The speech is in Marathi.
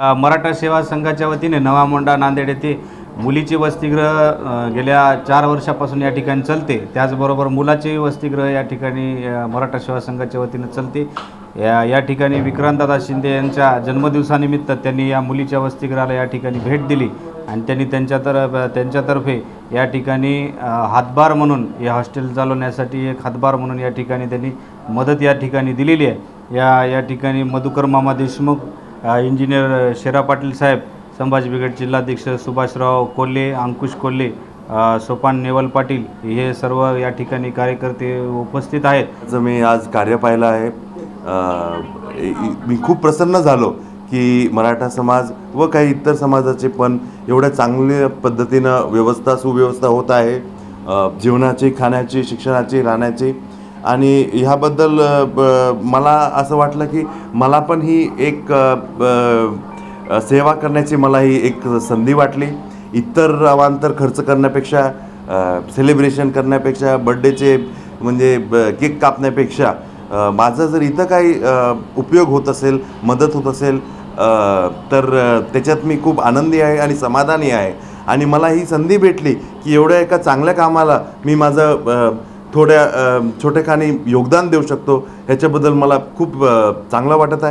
मराठा सेवा संघाच्या वतीने नवा मोंडा नांदेड येथे मुलीचे वसतिगृह गेल्या चार वर्षापासून या ठिकाणी चालते. त्याचबरोबर मुलाचे वसतिगृह या ठिकाणी मराठा सेवा संघाच्या वतीने चालते. या या ठिकाणी विक्रांतदादा शिंदे यांच्या जन्मदिवसानिमित्त त्यांनी या मुलीच्या वसतिगृहाला या ठिकाणी भेट दिली आणि त्यांनी त्यांच्यातर्फ त्यांच्यातर्फे या ठिकाणी हातभार म्हणून हे हॉस्टेल चालवण्यासाठी एक हातभार म्हणून या ठिकाणी त्यांनी मदत या ठिकाणी दिलेली आहे. या या ठिकाणी मधुकर मामा देशमुख इंजिनियर शेरा पाटील साहेब संभाजी ब्रिगेड जिल्हाध्यक्ष सुभाषराव कोल्हे अंकुश कोल्हे सोपान नेवल पाटील हे सर्व या ठिकाणी कार्यकर्ते उपस्थित आहेत. मी आज कार्य पाहिलं आहे. मी खूप प्रसन्न झालो की मराठा समाज व काही इतर समाजाचे पण एवढ्या चांगल्या पद्धतीनं व्यवस्था सुव्यवस्था होत आहे. जेवणाचे जेवणाची खाण्याची शिक्षणाची राहण्याची आणि ह्याबद्दल ब- मला असं वाटलं की मला पण ही एक सेवा करण्याची मला ही एक संधी वाटली. इतर अवांतर खर्च करण्यापेक्षा सेलिब्रेशन करण्यापेक्षा बड्डेचे म्हणजे ब- केक कापण्यापेक्षा माझं माझा जर इथं काही उपयोग होत असेल मदत होत असेल तर त्याच्यात मी खूप आनंदी आहे आणि समाधानी आहे. आणि मला ही संधी भेटली की एवढ्या एका चांगल्या कामाला मी माझं थोड्या छोट्याखानी छोटेखानी योगदान देऊ शकतो. ह्याच्याबद्दल मला खूप चांगलं वाटत आहे.